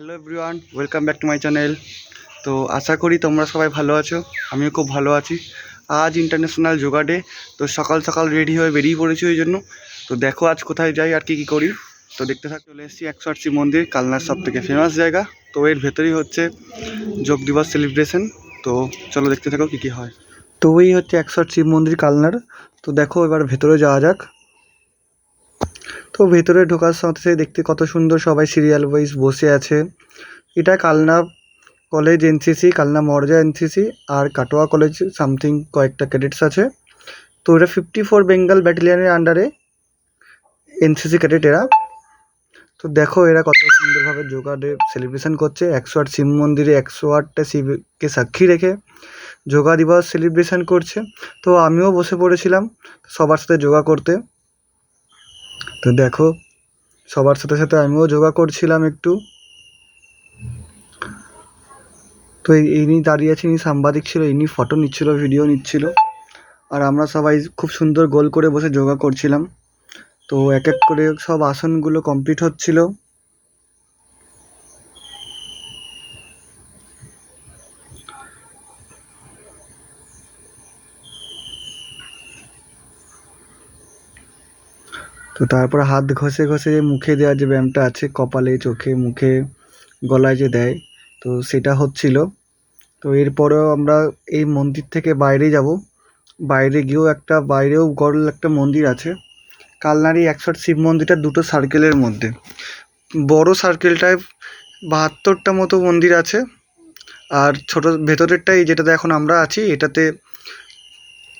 Hello everyone, welcome back to my channel. তো আশা করি তোমরা সবাই ভালো আছো, আমিও খুব ভালো আছি। আজ ইন্টারন্যাশনাল যোগা ডে, তো সকাল সকাল রেডি হয়ে বেরিয়ে পড়েছি ওই জন্য। তো দেখো আজ কোথায় যাই আর কি কী করি। তো দেখতে থাক, চলে এসেছি একশো আটশি মন্দির, কালনার সব থেকে ফেমাস জায়গা। তো এর ভেতরেই হচ্ছে যোগ দিবস সেলিব্রেশন তো চলো দেখতে থাকো কী কী হয়। তো ওই হচ্ছে একশো আট শিব মন্দির, কালনার। তো দেখো এবার ভেতরে যাওয়া যাক। তো ভেতরে ঢোকার সাথে সাথে দেখতে কত সুন্দর সবাই সিরিয়াল ওয়াইজ বসে আছে। এটা কালনা কলেজ এনসিসি কালনা মর্জা এনসিসি আর কাটোয়া কলেজ সামথিং কয়েকটা ক্যাডেটস আছে। তো এটা ফিফটি ফোর বেঙ্গল ব্যাটালিয়নের আন্ডারে এনসিসি ক্যাডেট এরা। তো দেখো এরা কত সুন্দরভাবে যোগা ডে সেলিব্রেশন করছে। একশো আট শিব মন্দিরে একশো আটটা শিবকে সাক্ষী রেখে যোগা দিবস সেলিব্রেশন করছে। তো আমিও বসে পড়েছিলাম সবার সাথে যোগা করতে। তো দেখো, সবার সাথে সাথে আমিও যোগা করছিলাম একটু। তো ইনি দাঁড়িয়ে আছে, ইনি সাংবাদিক ছিল, ইনি ফটো নিচ্ছিল ভিডিও নিচ্ছিল। আর আমরা সবাই খুব সুন্দর গোল করে বসে যোগা করছিলাম। তো এক এক করে সব আসনগুলো কমপ্লিট হচ্ছিল। তো তারপর হাত ঘষে ঘষে যে মুখে দেওয়ার যে ব্যায়ামটা আছে, কপালে, চোখে, মুখে, গলায় যে দেয়, তো সেটা হচ্ছিল। তো এরপরেও আমরা এই মন্দির থেকে বাইরে যাব। বাইরে গিয়েও একটা, বাইরেও গরল একটা মন্দির আছে। কালনারি একশো শিব মন্দিরটা দুটো সার্কেলের মধ্যে। বড় সার্কেলটায় বাহাত্তরটা মতো মন্দির আছে। আর ছোট, ভেতরেরটাই যেটাতে এখন আমরা আছি, এটাতে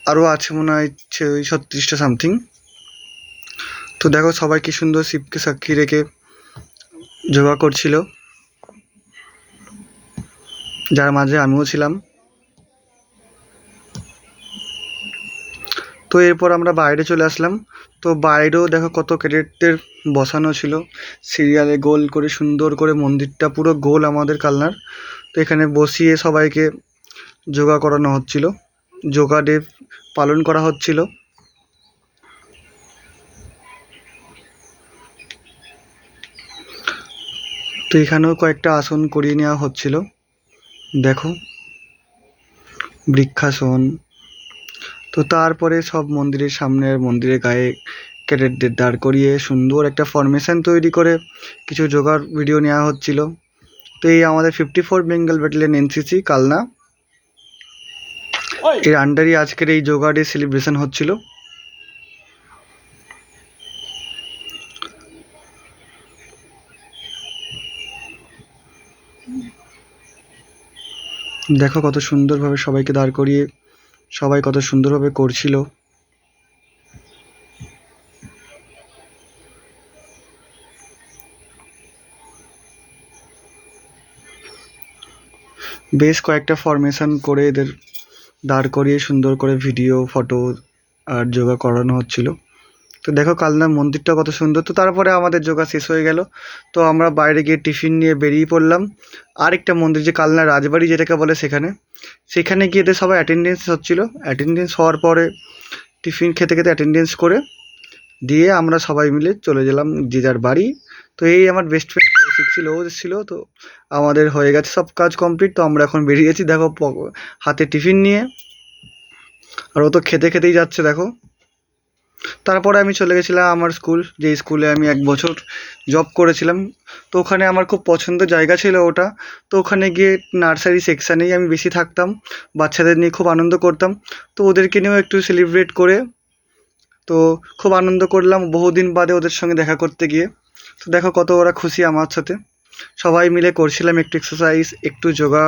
আরও আছে মনে হয় ছত্রিশটা সামথিং তো দেখো সবাই কি সুন্দর শিবকে সাক্ষী রেখে যোগা করছিল। যার মাঝে আমিও ছিলাম। তো এরপর আমরা বাইরে চলে আসলাম। তো বাইরেও দেখো কত ক্যাডেটদের বসানো ছিল। সিরিয়ালে গোল করে, সুন্দর করে মন্দিরটা পুরো গোল আমাদের কালনার। তো এখানে বসিয়ে সবাইকে যোগা করানো হচ্ছিল। যোগা ডে পালন করা হচ্ছিল। তো এখানেও কয়েকটা আসন করিয়ে নেওয়া হচ্ছিল। দেখো। বৃক্ষাসন। তো তারপরে সব মন্দিরের সামনে মন্দিরের গায়ে ক্যাডেটদের দাঁড় করিয়ে সুন্দর একটা ফরমেশন তৈরি করে কিছু যোগার ভিডিও নেওয়া হচ্ছিল। তো এই আমাদের fifty four Bengal battalion NCC Kalna. এর আন্ডারই আজকের এই যোগা ডে সেলিব্রেশন হচ্ছিল। দেখো কত সুন্দরভাবে সবাইকে দাঁড় করিয়ে, সবাই কত সুন্দরভাবে করছিল। বেশ কয়েকটা ফরমেশন করে এদের দাঁড় করিয়ে সুন্দর করে ভিডিও ফটো আর যোগা করানো হচ্ছিল। তো দেখো কালনা মন্দিরটা কত সুন্দর। তো তারপরে আমাদের যোগা শেষ হয়ে গেল। তো আমরা বাইরে গিয়ে টিফিন নিয়ে বেরিয়ে পড়লাম। আরেকটা মন্দির, যে কালনা রাজবাড়ি যেটাকে বলে সেখানে। সেখানে গিয়ে এদের সবাই অ্যাটেন্ডেন্স হচ্ছিল। অ্যাটেন্ডেন্স হওয়ার পরে টিফিন খেতে খেতে অ্যাটেন্ডেন্স করে দিয়ে আমরা সবাই মিলে চলে গেলাম যে যার বাড়ি। তো এই আমার বেস্ট ফ্রেন্ড কৌশিক ছিল, ও ছিল তো আমাদের হয়ে গেছে সব কাজ কমপ্লিট তো আমরা এখন বেরিয়েছি দেখো হাতে টিফিন নিয়ে। আর ও তো খেতে খেতেই যাচ্ছে, দেখো। তারপরে আমি চলে গেছিলাম আমার স্কুল যে স্কুলে আমি এক বছর জব করেছিলাম। তো ওখানে আমার খুব পছন্দের জায়গা ছিল ওটা। তো ওখানে গিয়ে নার্সারি সেকশানেই আমি বেশি থাকতাম, বাচ্চাদের নিয়ে খুব আনন্দ করতাম। তো ওদেরকে নিয়েও একটু সেলিব্রেট করে, তো খুব আনন্দ করলাম বহুদিন বাদে ওদের সঙ্গে দেখা করতে গিয়ে। তো দেখো কত ওরা খুশি আমার সাথে। সবাই মিলে করছিলাম একটু এক্সারসাইজ একটু যোগা।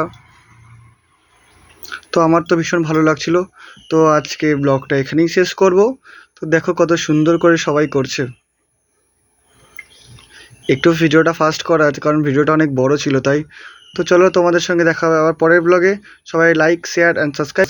তো আমার তো ভীষণ ভালো লাগছিল। তো আজকে ব্লগটা এখানেই শেষ করব। তো দেখো কত সুন্দর করে সবাই করছে। একটু ভিডিওটা ফাস্ট করা আছে, কারণ ভিডিওটা অনেক বড় ছিল তাই। তো চলো তোমাদের সঙ্গে দেখা হবে আবার পরের ব্লগে সবাই লাইক শেয়ার অ্যান্ড সাবস্ক্রাইব